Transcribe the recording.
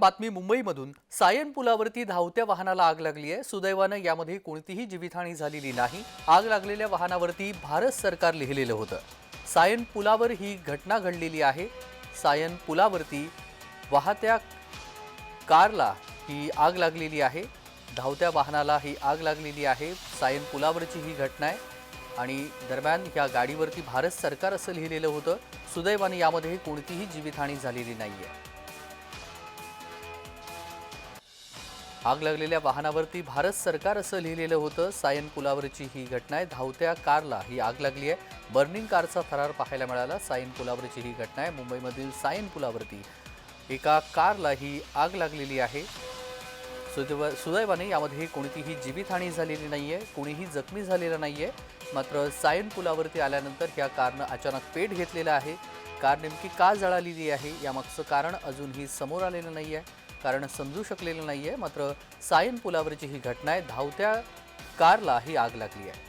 बातमी मुंबईमधून सायन पुलावरती धावत्या वाहनाला आग लागली आहे सुदैवानं यामध्ये कोणतीही जीवितहानी झालेली नाही. आग लागलेल्या वाहनावरती भारत सरकार लिहिलेलं होतं. सायन पुलावर ही घटना घडलेली आहे. सायन पुलावरती वाहत्या कारला ही आग लागलेली आहे. धावत्या वाहनाला ही आग लागलेली आहे. सायन पुलावरची ही घटना आहे. आणि दरम्यान या गाडीवरती भारत सरकार असं लिहिलेलं होतं. सुदैवाने यामध्ये कोणतीही जीवितहानी झालेली नाही आहे आग लागलेल्या वाहनावरती भारत सरकार असं लिहिलेलं होतं. सायन पुलावरची ही घटना आहे. धावत्या कारला ही आग लागली आहे. बर्निंग कारचा थरार पाहायला मिळाला. सायन पुलावरची ही घटना आहे. मुंबईमधील सायन पुलावरती एका कारला ही आग लागलेली आहे. सुदैव सुदैवाने यामध्ये कोणतीही जीवितहानी झालेली नाही आहे कोणीही जखमी झालेलं नाही आहे मात्र सायन पुलावरती आल्यानंतर ह्या कारनं अचानक पेट घेतलेला आहे. कार नेमकी का जळालेली आहे? यामागचं कारण अजूनही समोर आलेलं नाही आहे कारण समजू शकलेलं नाही आहे मात्र सायन पुलावरची ही घटना आहे. धावत्या कारला ही आग लागली आहे.